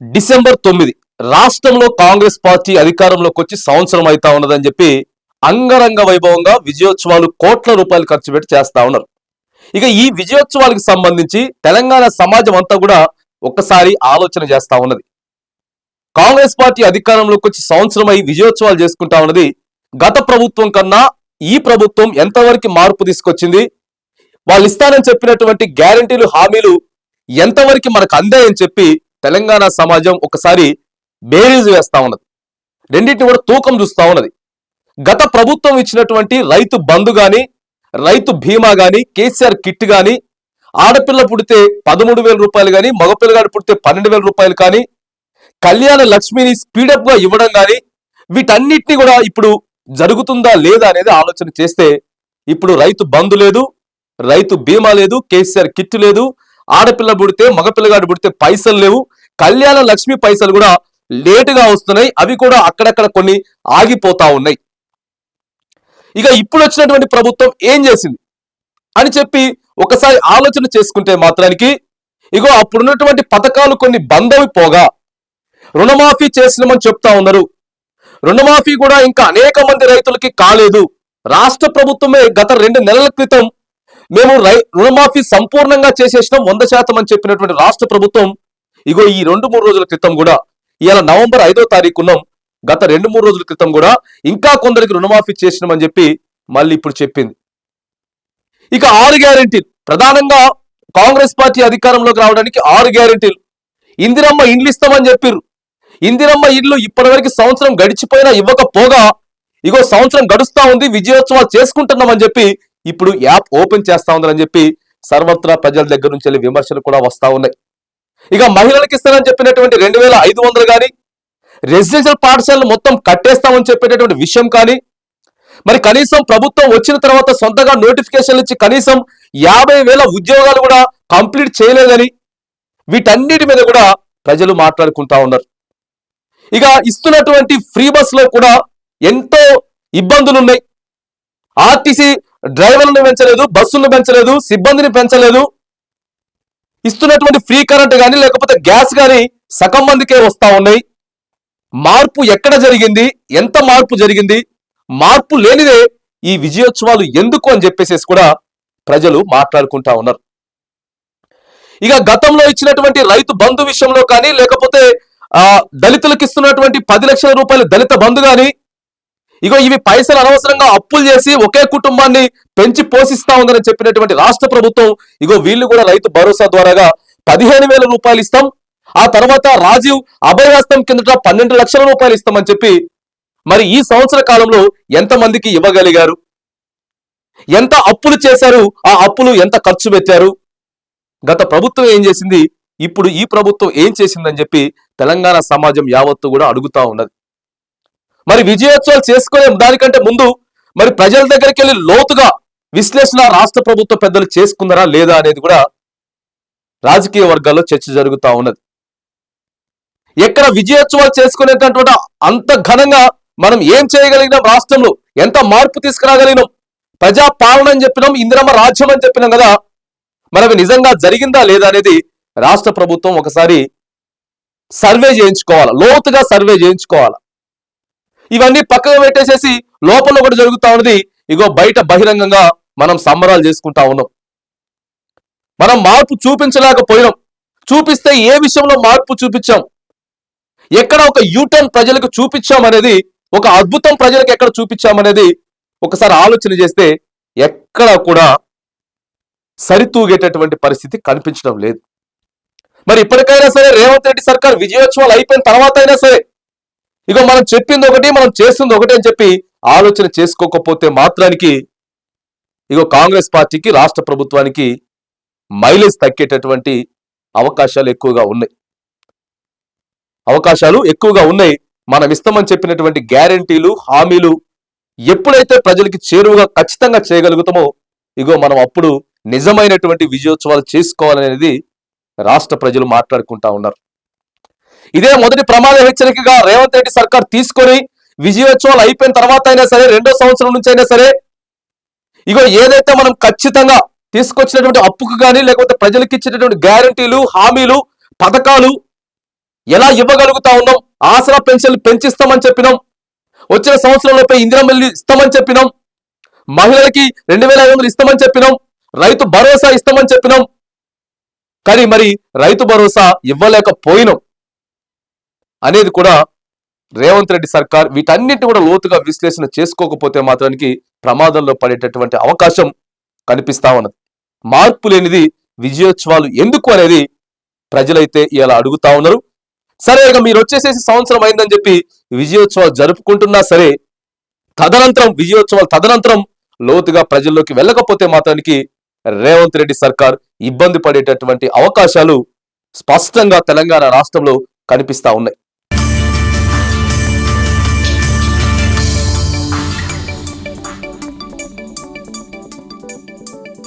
December తొమ్మిది రాష్ట్రంలో Congress party అధికారంలోకి వచ్చి సంవత్సరం అవుతా ఉన్నదని చెప్పి అంగరంగ వైభవంగా విజయోత్సవాలు కోట్ల రూపాయలు ఖర్చు పెట్టి చేస్తా ఉన్నారు. ఇక ఈ విజయోత్సవాలకు సంబంధించి తెలంగాణ సమాజం అంతా కూడా ఒక్కసారి ఆలోచన చేస్తా ఉన్నది. కాంగ్రెస్ పార్టీ అధికారంలోకి వచ్చి సంవత్సరం అయి విజయోత్సవాలు చేసుకుంటా ఉన్నది. గత ప్రభుత్వం కన్నా ఈ ప్రభుత్వం ఎంతవరకు మార్పు తీసుకొచ్చింది? వాళ్ళు ఇస్తానని చెప్పినటువంటి గ్యారంటీలు హామీలు ఎంతవరకు మనకు అందాయని చెప్పి తెలంగాణ సమాజం ఒకసారి బేరీజ్ వేస్తా ఉన్నది. రెండింటిని కూడా తూకం చూస్తా ఉన్నది. గత ప్రభుత్వం ఇచ్చినటువంటి రైతు బంధు కానీ రైతు బీమా కానీ కేసీఆర్ కిట్ కానీ ఆడపిల్ల పుడితే పదమూడు వేల రూపాయలు కానీ మగపిల్లగాడు పుడితే పన్నెండు వేల రూపాయలు కానీ కళ్యాణ లక్ష్మిని స్పీడప్గా ఇవ్వడం కానీ వీటన్నిటిని కూడా ఇప్పుడు జరుగుతుందా లేదా అనేది ఆలోచన చేస్తే ఇప్పుడు రైతు బంధు లేదు రైతు బీమా లేదు కేసీఆర్ కిట్ లేదు ఆడపిల్ల పుడితే మగపిల్లగాడు పుడితే పైసలు లేవు కళ్యాణ లక్ష్మి పైసలు కూడా లేటుగా వస్తున్నాయి. అవి కూడా అక్కడక్కడ కొన్ని ఆగిపోతా ఉన్నాయి. ఇక ఇప్పుడు వచ్చినటువంటి ప్రభుత్వం ఏం చేసింది? అని చెప్పి ఒకసారి ఆలోచన చేసుకుంటే మాత్రానికి ఇగో అప్పుడున్నటువంటి పథకాలు కొన్ని బందవి పోగా రుణమాఫీ చేసినామని చెప్తా ఉన్నారు. రుణమాఫీ కూడా ఇంకా అనేక మంది రైతులకి కాలేదు. రాష్ట్ర ప్రభుత్వమే గత రెండు నెలల క్రితం మేము రై రుణమాఫీ సంపూర్ణంగా చేసేసినాం వంద శాతం అని చెప్పినటువంటి రాష్ట్ర ప్రభుత్వం ఇగో ఈ రెండు మూడు రోజుల క్రితం కూడా ఇవాళ నవంబర్ ఐదో తారీఖున్నాం గత రెండు మూడు రోజుల క్రితం కూడా ఇంకా కొందరికి రుణమాఫీ చేసినామని చెప్పి మళ్ళీ ఇప్పుడు చెప్పింది. ఇక ఆరు గ్యారంటీలు. ప్రధానంగా కాంగ్రెస్ పార్టీ అధికారంలోకి రావడానికి ఆరు గ్యారెంటీలు. ఇందిరమ్మ ఇండ్లు ఇస్తామని చెప్పిర్రు. ఇందిరమ్మ ఇల్లు ఇప్పటివరకు సంవత్సరం గడిచిపోయినా ఇవ్వకపోగా ఇగో సంవత్సరం గడుస్తా ఉంది విజయోత్సవాలు చేసుకుంటున్నామని చెప్పి ఇప్పుడు యాప్ ఓపెన్ చేస్తా ఉందని చెప్పి సర్వత్రా ప్రజల దగ్గర నుంచి వెళ్ళి విమర్శలు కూడా వస్తా ఉన్నాయి. ఇక మహిళలకు ఇస్తానని చెప్పినటువంటి రెండు వేల ఐదు వందలు కానీ రెసిడెన్షియల్ పాఠశాలలు మొత్తం కట్టేస్తామని చెప్పేటటువంటి విషయం కానీ మరి కనీసం ప్రభుత్వం వచ్చిన తర్వాత సొంతగా నోటిఫికేషన్లు ఇచ్చి కనీసం యాభై వేల ఉద్యోగాలు కూడా కంప్లీట్ చేయలేదని వీటన్నిటి మీద కూడా ప్రజలు మాట్లాడుకుంటా ఉన్నారు. ఇక ఇస్తున్నటువంటి ఫ్రీ బస్లో కూడా ఎంతో ఇబ్బందులు ఉన్నాయి ఆర్టీసీ డ్రైవర్లను పెంచలేదు బస్సులను పెంచలేదు సిబ్బందిని పెంచలేదు. ఇస్తున్నటువంటి ఫ్రీ కరెంట్ కానీ లేకపోతే గ్యాస్ కానీ సగం మందికే వస్తూ ఉన్నాయి. మార్పు ఎక్కడ జరిగింది? ఎంత మార్పు జరిగింది? మార్పు లేనిదే ఈ విజయోత్సవాలు ఎందుకు అని చెప్పేసేసి కూడా ప్రజలు మాట్లాడుకుంటా ఉన్నారు. ఇక గతంలో ఇచ్చినటువంటి రైతు బంధు విషయంలో కానీ లేకపోతే ఆ దళితులకు ఇస్తున్నటువంటి పది లక్షల రూపాయల దళిత బంధు కానీ ఇగో ఇవి పైసలు అనవసరంగా అప్పులు చేసి ఒకే కుటుంబాన్ని పెంచి పోషిస్తా ఉందని చెప్పినటువంటి రాష్ట్ర ప్రభుత్వం ఇగో వీళ్ళు కూడా రైతు భరోసా ద్వారాగా పదిహేను వేల రూపాయలు ఇస్తాం. ఆ తర్వాత రాజీవ్ అభయహస్తం కిందట పన్నెండు లక్షల రూపాయలు ఇస్తామని చెప్పి మరి ఈ సంవత్సర కాలంలో ఎంతమందికి ఇవ్వగలిగారు? ఎంత అప్పులు చేశారు? ఆ అప్పులు ఎంత ఖర్చు పెట్టారు? గత ప్రభుత్వం ఏం చేసింది? ఇప్పుడు ఈ ప్రభుత్వం ఏం చేసిందని చెప్పి తెలంగాణ సమాజం యావత్తు కూడా అడుగుతా ఉన్నది. మరి విజయోత్సవాలు చేసుకునే దానికంటే ముందు మరి ప్రజల దగ్గరికి వెళ్ళి లోతుగా విశ్లేషణ రాష్ట్ర ప్రభుత్వ పెద్దలు చేసుకున్నారా లేదా అనేది కూడా రాజకీయ వర్గాల్లో చర్చ జరుగుతా ఉన్నది. ఎక్కడ విజయోత్సవాలు చేసుకునేటటువంటి అంత ఘనంగా మనం ఏం చేయగలిగినాం రాష్ట్రంలో ఎంత మార్పు తీసుకురాగలిగినాం ప్రజా పాలన అని చెప్పినాం ఇందిరమ్మ రాజ్యం అని చెప్పినాం కదా మరి నిజంగా జరిగిందా లేదా అనేది రాష్ట్ర ప్రభుత్వం ఒకసారి సర్వే చేయించుకోవాలి లోతుగా సర్వే చేయించుకోవాలి. ఇవన్నీ పక్కకు పెట్టేసేసి లోపల ఒకటి జరుగుతా ఉన్నది. ఇగో బయట బహిరంగంగా మనం సంబరాలు చేసుకుంటా ఉన్నాం. మనం మార్పు చూపించలేకపోయినాం. చూపిస్తే ఏ విషయంలో మార్పు చూపించాం? ఎక్కడ ఒక యూటర్న్ ప్రజలకు చూపించాం అనేది ఒక అద్భుతం ప్రజలకు ఎక్కడ చూపించాం అనేది ఒకసారి ఆలోచన చేస్తే ఎక్కడ కూడా సరితూగేటటువంటి పరిస్థితి కనిపించడం లేదు. మరి ఇప్పటికైనా సరే రేవంత్ రెడ్డి సర్కార్ విజయోత్సవాలు అయిపోయిన తర్వాత అయినా సరే ఇగో మనం చెప్పింది ఒకటి మనం చేస్తుంది ఒకటి అని చెప్పి ఆలోచన చేసుకోకపోతే మాత్రానికి ఇగో కాంగ్రెస్ పార్టీకి రాష్ట్ర ప్రభుత్వానికి మైలేజ్ తగ్గేటటువంటి అవకాశాలు ఎక్కువగా ఉన్నాయి. అవకాశాలు ఎక్కువగా ఉన్నాయి. మనం ఇస్తామని చెప్పినటువంటి గ్యారంటీలు హామీలు ఎప్పుడైతే ప్రజలకి చేరువుగా ఖచ్చితంగా చేయగలుగుతామో ఇగో మనం అప్పుడు నిజమైనటువంటి విజయోత్సవాలు చేసుకోవాలనేది రాష్ట్ర ప్రజలు మాట్లాడుకుంటా ఉన్నారు. ఇదే మొదటి ప్రమాద హెచ్చరికగా రేవంత్ రెడ్డి సర్కార్ తీసుకొని విజయోత్సవాలు అయిపోయిన తర్వాత అయినా సరే రెండో సంవత్సరం నుంచి అయినా సరే ఇగో ఏదైతే మనం ఖచ్చితంగా తీసుకొచ్చినటువంటి అప్పుకు కానీ లేకపోతే ప్రజలకు ఇచ్చినటువంటి గ్యారంటీలు హామీలు పథకాలు ఎలా ఇవ్వగలుగుతా ఉన్నాం? ఆసరా పెన్షన్లు పెంచిస్తామని చెప్పినాం. వచ్చిన సంవత్సరంలోపై ఇందిరా ఇస్తామని చెప్పినాం. మహిళలకి రెండు వేల ఐదు వందలు ఇస్తామని చెప్పినాం. రైతు భరోసా ఇస్తామని చెప్పినాం. కానీ మరి రైతు భరోసా ఇవ్వలేకపోయినాం. అనేది కూడా రేవంత్ రెడ్డి సర్కార్ వీటన్నిటి కూడా లోతుగా విశ్లేషణ చేసుకోకపోతే మాత్రానికి ప్రమాదంలో పడేటటువంటి అవకాశం కనిపిస్తా ఉన్నది. మార్పు లేనిది విజయోత్సవాలు ఎందుకు అనేది ప్రజలైతే ఇలా అడుగుతా ఉన్నారు. సరే ఇక మీరు వచ్చేసేసి సంవత్సరం అయిందని చెప్పి విజయోత్సవాలు జరుపుకుంటున్నా సరే తదనంతరం విజయోత్సవాలు తదనంతరం లోతుగా ప్రజల్లోకి వెళ్ళకపోతే మాత్రానికి రేవంత్ రెడ్డి సర్కార్ ఇబ్బంది పడేటటువంటి అవకాశాలు స్పష్టంగా తెలంగాణ రాష్ట్రంలో కనిపిస్తా ఉన్నాయి.